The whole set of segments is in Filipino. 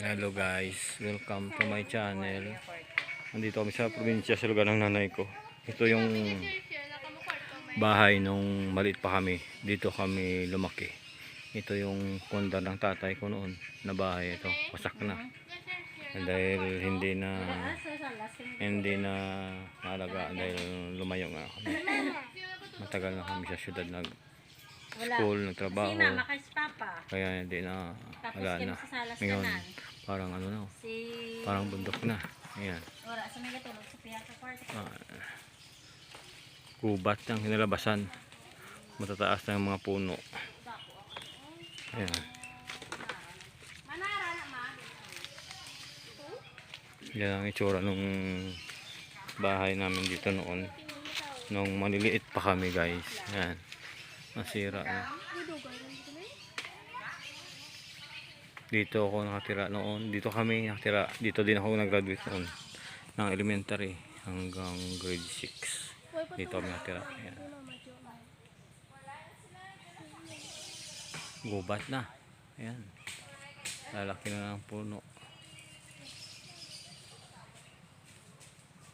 Hello guys, welcome to my channel. Nandito kami sa probinsya sa lugar ng nanay ko. Ito yung bahay nung maliit pa kami. Dito kami lumaki. Ito yung kunda ng tatay ko noon na bahay ito. Wasak na. Dahil hindi na hindi na naalagaan dahil lumayo nga kami. Matagal na kami sa syudad nag school, nagtrabaho. papa. Kaya hindi na wala na. Ngayon. Parang ano na, Si... parang bundok na. Ayan. Ora, sa may gatulog sa piya sa kwarto. Ah, gubat ng kinalabasan. Matataas na yung mga puno. Ayan. Yan ang itsura nung bahay namin dito noon. Nung maliliit pa kami guys. Yan. Nasira na. Dito ako nakatira noon. Dito kami nakatira. Dito din ako nag-graduate noon. Ng elementary hanggang grade 6. Dito kami nakatira. Ayan. Gubat na. Ayan. Lalaki na ng puno.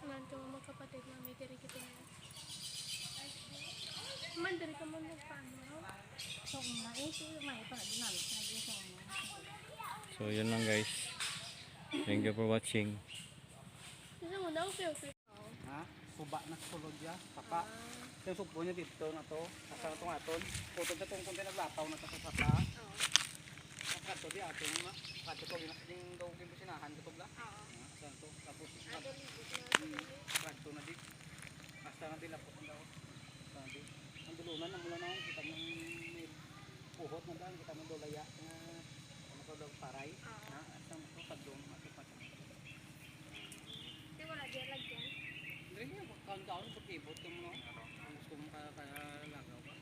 Alam ko mga magkapatid na may diri kita na. Man, diri ka man magpaano. So, eh, si may pa din namin sa din sa mga. So, yun lang guys. Thank you for watching. Kasi mo na, okay, okay. Ha? Suba na sulod ya, saka. Yung subo niya dito na to, asa na itong aton. Putod na itong kunti naglataw na sa saka. Saka to di aton na. Kato ko, ginasing daw yung sinahan ko la. Oo. Saan to? Tapos, kato na di. Basta na di lapot daw. Saan di. Ang dulunan na mula na kita ng may puhot na daan, kita ng dolaya na ano to daw paray. Ha? Asa mo to, tagdong, matipat. Di wala, di lagyan. Hindi niya, kaon-kaon, pag-ibot yung mga, ang gusto mo kaya kaya lagaw ba?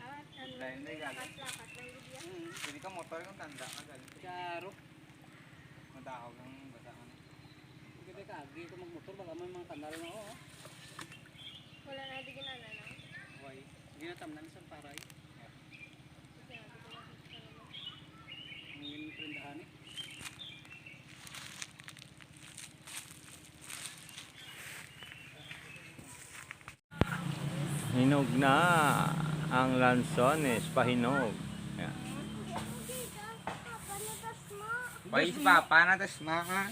Ah, ano, Lain, lain, galing. lakas-lakas lang gudya. Hmm, jadi ka motor yung tanda ka galing. Karo. Madahaw ng bataan. Hindi ka, agi ko magmotor, baka may mga kanal na oo. Wala na, di ginana na. Why? Ginatam na sa paray. Kasi nga, di ko na gusto naman. Ang giniprindahan eh. Hinog na ang lansones, pahinog. Ayan. Why si Papa na tas maka?